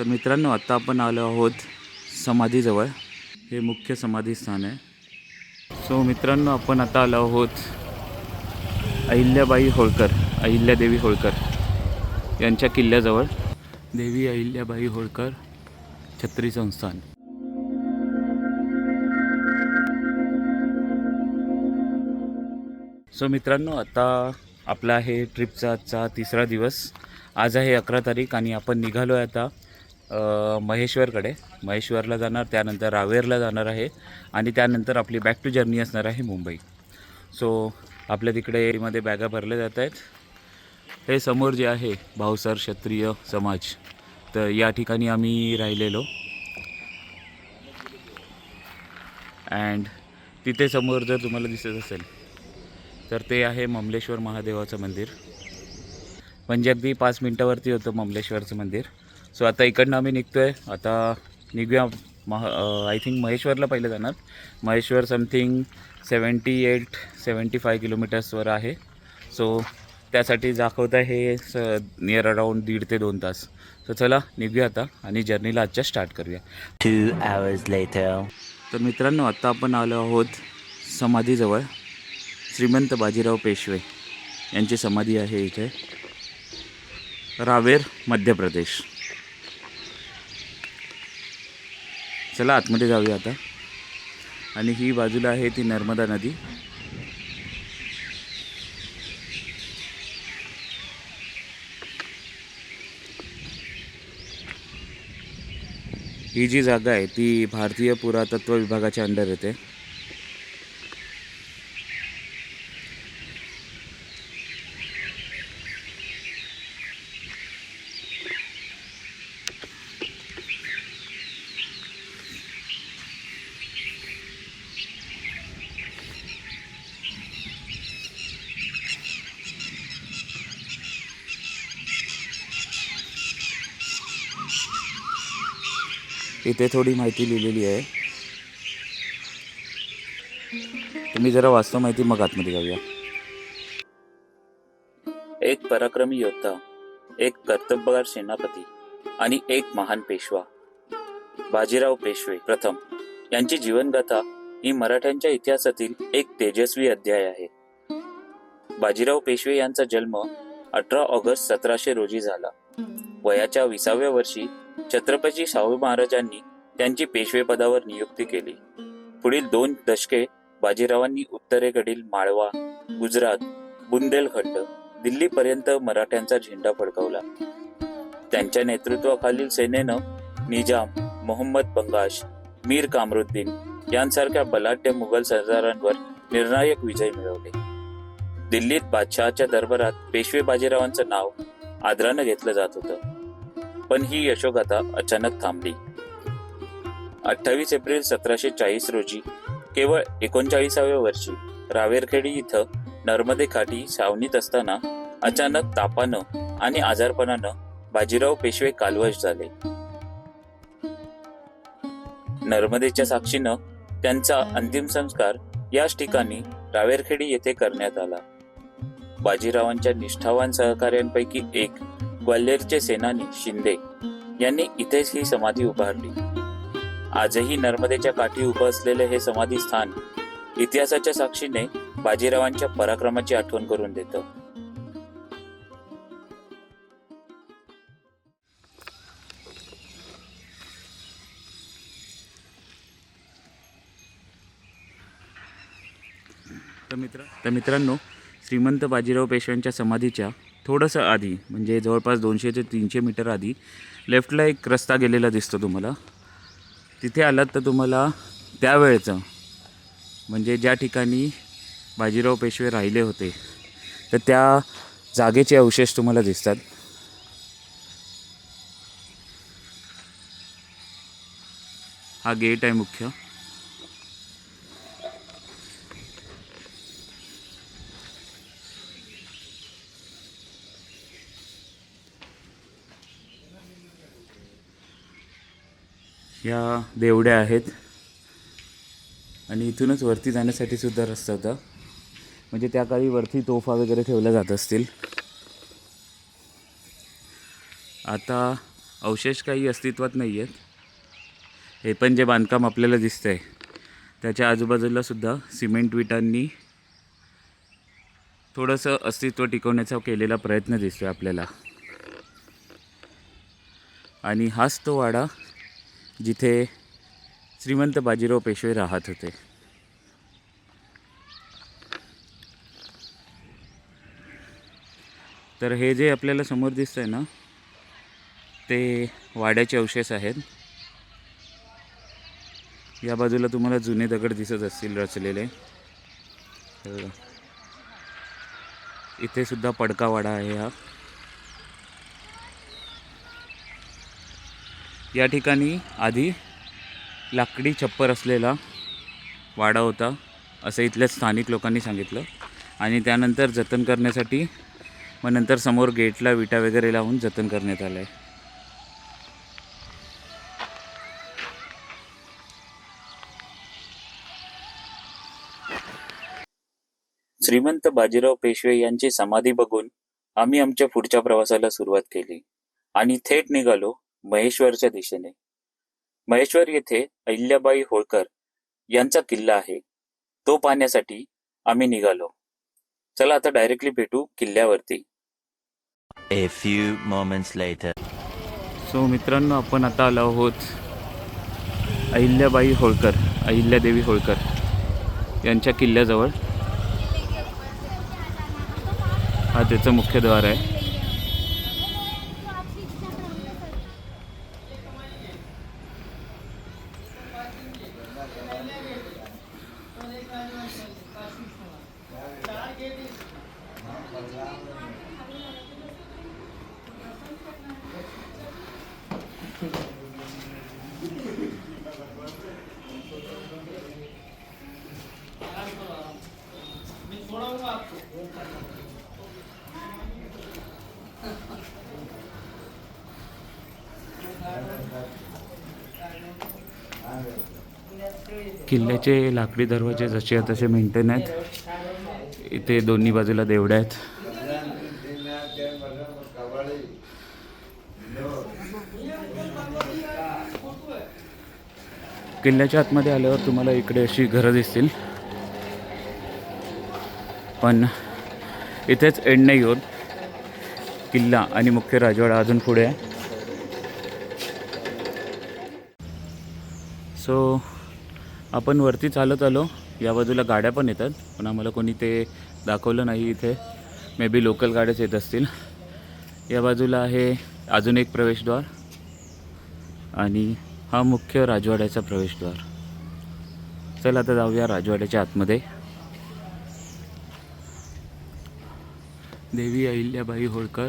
तर मित्रांनो आत्ता आपण आलो आहोत समाधीजवळ. हे मुख्य समाधी स्थान आहे. सो मित्रांनो आपण आता आलो आहोत अहिल्याबाई होळकर अहिल्यादेवी होळकर यांच्या किल्ल्याजवळ. देवी अहिल्याबाई होळकर छत्री संस्थान. सो मित्रांनो आता आपला आहे ट्रिपचा आजचा तिसरा दिवस. आज आहे अकरा तारीख आणि आपण निघालो आहे आता महेश्वरकडे. महेश्वरला जाणार त्यानंतर रावेरला जाणार आहे आणि त्यानंतर आपली बॅक टू जर्नी असणार आहे मुंबई. सो आपल्या तिकडे मध्ये बॅगा भरल्या जात आहेत. हे समोर जे आहे भावसर क्षत्रिय समाज तर या ठिकाणी आम्ही राहिलेलो. अँड तिथे समोर जर तुम्हाला दिसत असेल तर ते आहे ममलेश्वर महादेवाचं मंदिर. म्हणजे अगदी पाच मिनटावरती होतं ममलेश्वरचं मंदिर. सो आता इकडनं आम्ही निघतो आहे आता निघूया मह आय थिंक महेश्वरला पहिलं जाणार. Maheshwar something seventy eight seventy five किलोमीटर्सवर आहे. सो त्यासाठी दाखवत आहे हे स नियर अराऊंड दीड ते दोन तास. तर चला निघूया आता आणि जर्नीला आजच्या स्टार्ट करूया. Two hours later. तर मित्रांनो आत्ता आपण आलो आहोत समाधीजवळ. श्रीमंत बाजीराव पेशवे यांची समाधी आहे इथे. रावेर मध्य प्रदेश. चला आतमध्ये जाऊया आता. आणि ही बाजूला आहे ती नर्मदा नदी. ही जी जागा आहे ती भारतीय पुरातत्व विभागाच्या अंडर येते. इथे थोडी माहिती लिहिलेली आहे. तुम्ही जरा वाचतो माहिती मग आतमध्ये जाऊया. एक पराक्रमी योद्धा एक कर्तबगार सेनापती आणि एक महान पेशवा. बाजीराव पेशवे प्रथम यांची जीवनगाथा ही मराठ्यांच्या इतिहासातील एक तेजस्वी अध्याय आहे. बाजीराव पेशवे यांचा जन्म अठरा ऑगस्ट सतराशे रोजी झाला. वयाच्या विसाव्या वर्षी छत्रपती शाहू महाराजांनी त्यांची पेशवे पदावर नियुक्ती केली. पुढील दोन दशके बाजीरावांनी उत्तरेकडील माळवा गुजरात बुंदेलखंड दिल्लीपर्यंत मराठ्यांचा झेंडा फडकवला. त्यांच्या नेतृत्वाखालील सेनेनं निजाम मोहम्मद बंगाश मीर कामरुद्दीन यांसारख्या बलाढ्य मुघल सरदारांवर निर्णायक विजय मिळवले. दिल्लीत बादशहाच्या दरबारात पेशवे बाजीरावांचं नाव आदरानं घेतलं जात होतं. पण ही यशोगाथा अचानक थांबली. अठ्ठावीस एप्रिल सतराशे चाळीस रोजी केवळ एकोणचाळीसाव्या वर्षी रावेरखेडी इथं नर्मदे काठी सावनीत असताना अचानक तापानं आणि आजारपणानं बाजीराव पेशवे कालवश झाले. नर्मदेच्या साक्षीनं त्यांचा अंतिम संस्कार याच ठिकाणी रावेरखेडी येथे करण्यात आला. बाजीरावांच्या निष्ठावान सहकार्यांपैकी एक ग्वाल्हेरचे सेनानी शिंदे यांनी इथेच ही समाधी उभारली. आजही नर्मदेच्या काठी उभं असलेले हे समाधी स्थान इतिहासाच्या साक्षीने बाजीरावांच्या पराक्रमाची आठवण करून देतं. तर मित्र तर मित्रांनो श्रीमंत बाजीराव पेशव्यांच्या समाधीच्या थोडंसं आधी म्हणजे जवळपास दोनशे ते तीनशे मीटर आधी लेफ्टला एक रस्ता गेलेला दिसतो तुम्हाला. तिथे आलात तर तुम्हाला त्यावेळचं म्हणजे ज्या ठिकाणी बाजीराव पेशवे राहिले होते तर त्या जागेचे अवशेष तुम्हाला दिसतात. हा गेट आहे मुख्य. ह्या देवड्या आहेत. आणि इथूनच वरती जाण्यासाठी सुद्धा रस्ता होता. म्हणजे त्या काळी वरती तोफा वगैरे ठेवल्या जात असतील. आता अवशेष काही अस्तित्वात नाही आहेत हे पण जे बांधकाम आपल्याला दिसतंय त्याच्या आजूबाजूला सुद्धा सिमेंट विटांनी थोडंसं अस्तित्व टिकवण्याचा केलेला प्रयत्न दिसतोय आपल्याला. आणि हाच तो वाडा जिथे श्रीमंत बाजीराव पेशवे राहत होते. तर हे जे आपल्याला समोर दिसतंय ना ते वाड्याचे अवशेष आहेत. या बाजूला तुम्हाला जुने दगड दिसत असतील रचलेले. इथे सुद्धा पडका वाडा आहे हा. या ठिकाणी आधी लाकडी छप्पर असलेला वाडा होता असं इथल्या स्थानिक लोकांनी सांगितलं. आणि त्यानंतर जतन करण्यासाठी मग नंतर समोर गेटला विटा वगैरे लावून जतन करण्यात आलं आहे श्रीमंत बाजीराव पेशवे यांची समाधी बघून आम्ही आमच्या पुढच्या प्रवासाला सुरुवात केली. आणि थेट निघालो महेश्वरच्या दिशेने. महेश्वर येथे अहिल्याबाई होळकर यांचा किल्ला आहे. तो पाहण्यासाठी आम्ही निघालो. चला आता डायरेक्टली भेटू किल्ल्यावरती. A few moments later. So मित्रांनो आपण आता आलो आहोत अहिल्याबाई होळकर अहिल्यादेवी होळकर यांच्या किल्ल्याजवळ. हा त्याचं मुख्य द्वार आहे. किल्ल्याचे लाकडी दरवाजे जसे आहेत तसे मेंटेन आहेत. इथे दोन्ही बाजूला देवड्या आहेत. किल्ल्याच्या आतमध्ये आल्यावर तुम्हाला इकडे अशी घरं दिसतील. पण इथेच एंड नाही होत. किल्ला आणि मुख्य राजवाडा अजून पुढे आहे. सो आपण वरती चालत आलो. या बाजूला गाड्या पण येतात. पण आम्हाला कोणी ते दाखवलं नाही इथे. मे बी लोकल गाड्याच येत असतील. या बाजूला आहे अजून एक प्रवेशद्वार. आणि हा मुख्य राजवाड्याचा प्रवेशद्वार. चला आता जाऊया राजवाड्याच्या आतमध्ये. देवी अहिल्याबाई होळकर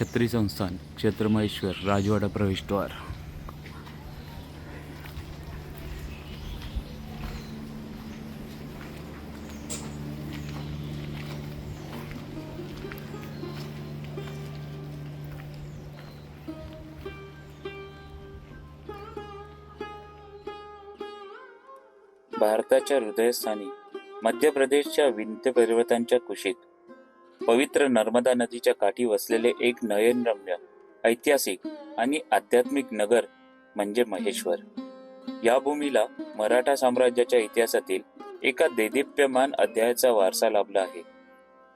छत्री संस्थान क्षेत्र महेश्वर राजवाडा प्रवेशद्वार. भारताच्या हृदयस्थानी मध्य प्रदेशच्या विंध्य पर्वतांच्या कुशीत पवित्र नर्मदा नदीच्या काठी वसलेले एक नयनरम्य ऐतिहासिक आणि आध्यात्मिक नगर म्हणजे महेश्वर. या भूमीला मराठा साम्राज्याच्या इतिहासातील एका देदीप्यमान अध्यायाचा वारसा लाभला आहे.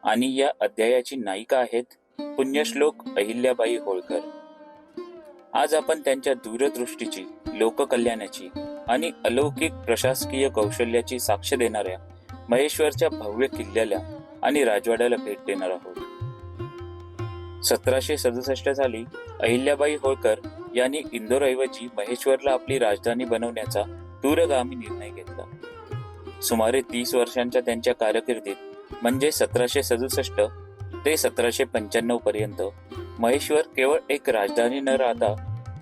आणि या अध्यायाची नायिका आहेत पुण्यश्लोक अहिल्याबाई होळकर. आज आपण त्यांच्या दूरदृष्टीची लोककल्याणाची आणि अलौकिक प्रशासकीय कौशल्याची साक्ष देणाऱ्या महेश्वरच्या भव्य किल्ल्याला आणि राजवाड्याला भेट देणार आहोत. सतराशे सदुसष्ट साली अहिल्याबाई होळकर यांनी इंदोरऐवजी महेश्वरला आपली राजधानी बनवण्याचा दूरगामी निर्णय घेतला. सुमारे तीस वर्षांच्या त्यांच्या कारकिर्दीत म्हणजे सतराशे सदुसष्ट ते सतराशे पंच्याण्णव पर्यंत महेश्वर केवळ एक राजधानी न राहता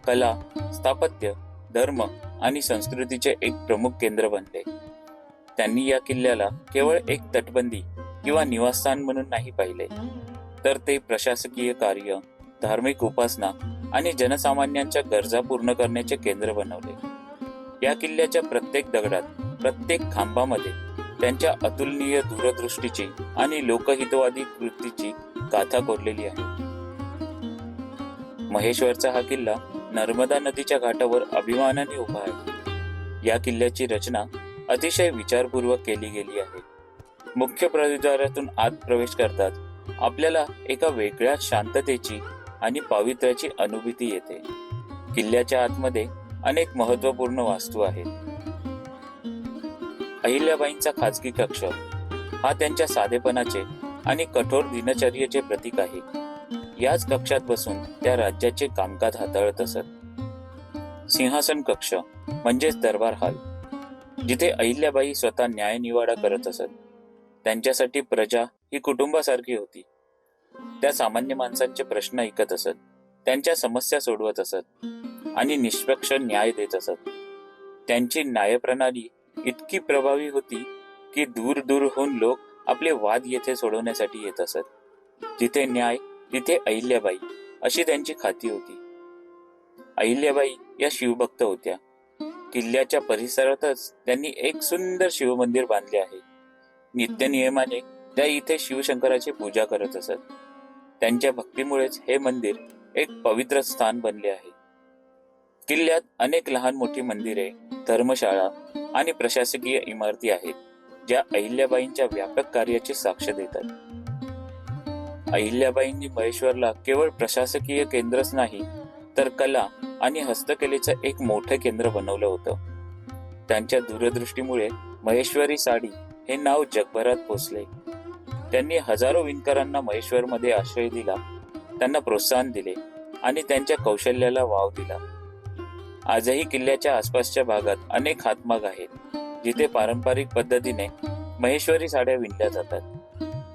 कला स्थापत्य धर्म आणि संस्कृतीचे एक प्रमुख केंद्र बनले. त्यांनी या किल्ल्याला केवळ एक तटबंदी किंवा निवासस्थान म्हणून नाही पाहिले तर ते प्रशासकीय कार्य धार्मिक उपासना आणि जनसामान्यांच्या गरजा पूर्ण करण्याचे केंद्र बनवले. या किल्ल्याच्या प्रत्येक दगडात प्रत्येक खांबामध्ये त्यांच्या अतुलनीय दूरदृष्टीची आणि लोकहितवादी कृतीची गाथा कोरलेली आहे. महेश्वरचा हा किल्ला नर्मदा नदीच्या घाटावर अभिमानाने उभा आहे. या किल्ल्याची रचना अतिशय विचारपूर्वक केली गेली आहे. मुख्य प्रवेशद्वारातून आत प्रवेश करतात. आपल्याला एका वेगळ्या शांततेची आणि पावित्र्याची अनुभूती येते. किल्ल्याच्या आतमध्ये अनेक महत्त्वपूर्ण वास्तू आहेत. अहिल्याबाईंचा खाजगी कक्ष हा त्यांच्या साधेपणाचे आणि कठोर दिनचर्येचे प्रतीक आहे. याच कक्षात बसून त्या राज्याचे कामकाज हाताळत असत. सिंहासन कक्ष म्हणजेच दरबार हाल जिथे अहिल्याबाई स्वतः न्यायनिवाडा करत असत. त्यांच्यासाठी प्रजा ही कुटुंबासारखी होती. त्या सामान्य माणसांचे प्रश्न ऐकत असत त्यांच्या समस्या सोडवत असत आणि निष्पक्ष न्याय देत असत. त्यांची न्यायप्रणाली इतकी प्रभावी होती की दूर दूरहून लोक आपले वाद येथे सोडवण्यासाठी येत असत. जिथे न्याय तिथे अहिल्याबाई अशी त्यांची खाती होती. अहिल्याबाई या शिवभक्त होत्या. किल्ल्याच्या परिसरातच त्यांनी एक सुंदर शिवमंदिर बांधले आहे. नित्य नियमाने त्या इथे शिवशंकराची पूजा करत असत. त्यांच्या भक्तीमुळेच हे मंदिर एक पवित्र स्थान बनले आहे. किल्ल्यात अनेक लहान मोठी मंदिरे धर्मशाळा आणि प्रशासकीय इमारती आहेत ज्या अहिल्याबाईंच्या व्यापक कार्याची साक्ष देतात. अहिल्याबाईंनी महेश्वरला केवळ प्रशासकीय केंद्रच नाही तर कला आणि हस्तकलेचं एक मोठं केंद्र बनवलं होतं. त्यांच्या दूरदृष्टीमुळे महेश्वरी साडी हे नाव जगभरात पोचले. त्यांनी हजारो विणकरांना महेश्वरमध्ये आश्रय दिला त्यांना प्रोत्साहन दिले आणि त्यांच्या कौशल्याला वाव दिला. आजही किल्ल्याच्या आसपासच्या भागात अनेक हातमाग आहेत जिथे पारंपरिक पद्धतीने महेश्वरी साड्या विणल्या जातात.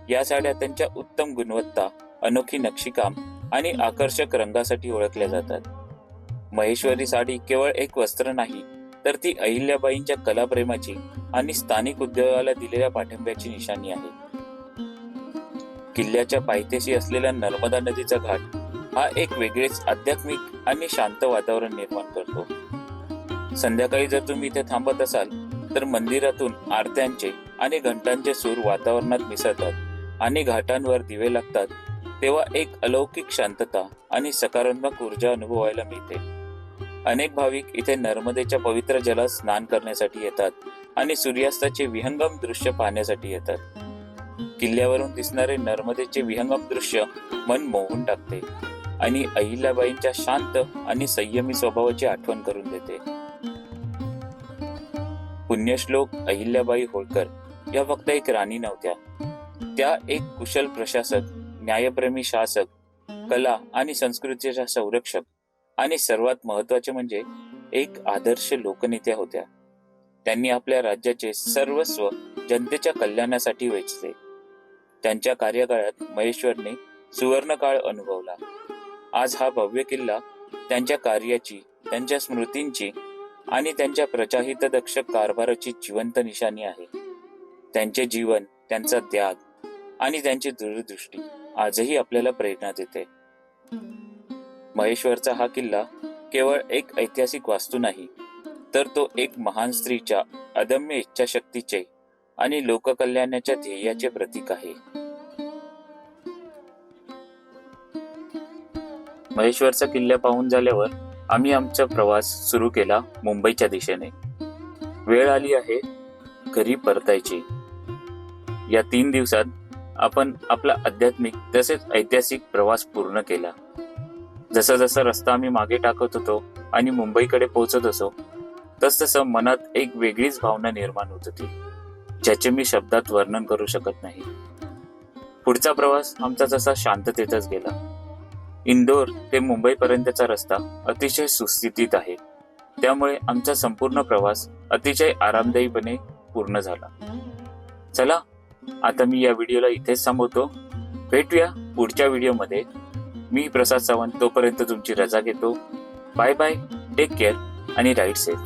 या साड्या त्यांच्या उत्तम गुणवत्ता अनोखी नक्षीकाम आणि आकर्षक रंगासाठी ओळखल्या जातात. महेश्वरी साडी केवळ एक वस्त्र नाही तर ती अहिल्याबाईंच्या कलाप्रेमाची आणि स्थानिक उद्योगाला दिलेल्या पाठिंब्याची निशाणी आहे. किल्ल्याच्या पायथ्याशी असलेला नर्मदा नदीचा घाट हा एक वेगळेच आध्यात्मिक आणि शांत वातावरण निर्माण करतो. संध्याकाळी जर तुम्ही इथे थांबत असाल तर मंदिरातून आरत्यांचे आणि घंटांचे सूर वातावरणात मिसळतात. आणि घाटांवर दिवे लागतात तेव्हा एक अलौकिक शांतता आणि सकारात्मक ऊर्जा अनुभवायला मिळते. अनेक भाविक इथे नर्मदेच्या पवित्र जलात स्नान करण्यासाठी येतात आणि सूर्यास्ताचे विहंगम दृश्य पाहण्यासाठी येतात. किल्ल्यावरून दिसणारे नर्मदेचे विहंगम दृश्य मन मोहून टाकते आणि अहिल्याबाईंच्या शांत आणि संयमी स्वभावाची आठवण करून देते. पुण्यश्लोक अहिल्याबाई होळकर या फक्त एक राणी नव्हत्या. त्या एक कुशल प्रशासक न्यायप्रेमी शासक कला आणि संस्कृतीच्या संरक्षक आणि सर्वात महत्त्वाचे म्हणजे एक आदर्श लोकनेत्या होत्या. त्यांनी आपल्या राज्याचे सर्वस्व जनतेच्या कल्याणासाठी वेचले. त्यांच्या कार्यकाळात महेश्वरने सुवर्णकाळ अनुभवला. आज हा भव्य किल्ला त्यांच्या कार्याची त्यांच्या स्मृतींची आणि त्यांच्या प्रजाहितदक्ष कारभाराची जिवंत निशाणी आहे. त्यांचे जीवन त्यांचा त्याग आणि त्यांची दूरदृष्टी आजही आपल्याला प्रेरणा देते. महेश्वरचा हा किल्ला केवळ एक ऐतिहासिक वास्तू नाही तर तो एक महान स्त्रीच्या अदम्य इच्छाशक्तीचे आणि लोककल्याणाच्या ध्येयाचे प्रतीक आहे. महेश्वरचा किल्ला पाहून झाल्यावर आम्ही आमचा प्रवास सुरू केला मुंबईच्या दिशेने. वेळ आली आहे घरी परतायची. या तीन दिवसात आपण आपला आध्यात्मिक तसेच ऐतिहासिक प्रवास पूर्ण केला. जसा जसा रस्ता आम्ही मागे टाकत होतो आणि मुंबईकडे पोहोचत असो तस तसं मनात एक वेगळीच भावना निर्माण होत होती ज्याचे मी शब्दात वर्णन करू शकत नाही. पुढचा प्रवास आमचा जसा शांततेतच गेला. इंदोर ते मुंबईपर्यंतचा रस्ता अतिशय सुस्थितीत आहे. त्यामुळे आमचा संपूर्ण प्रवास अतिशय आरामदायीपणे पूर्ण झाला. चला आता मी या व्हिडिओला इथेच थांबवतो. भेटूया पुढच्या व्हिडिओमध्ये. मी प्रसाद सावंत तोपर्यंत तुमची रजा घेतो. बाय बाय टेक केअर आणि राईट सेफ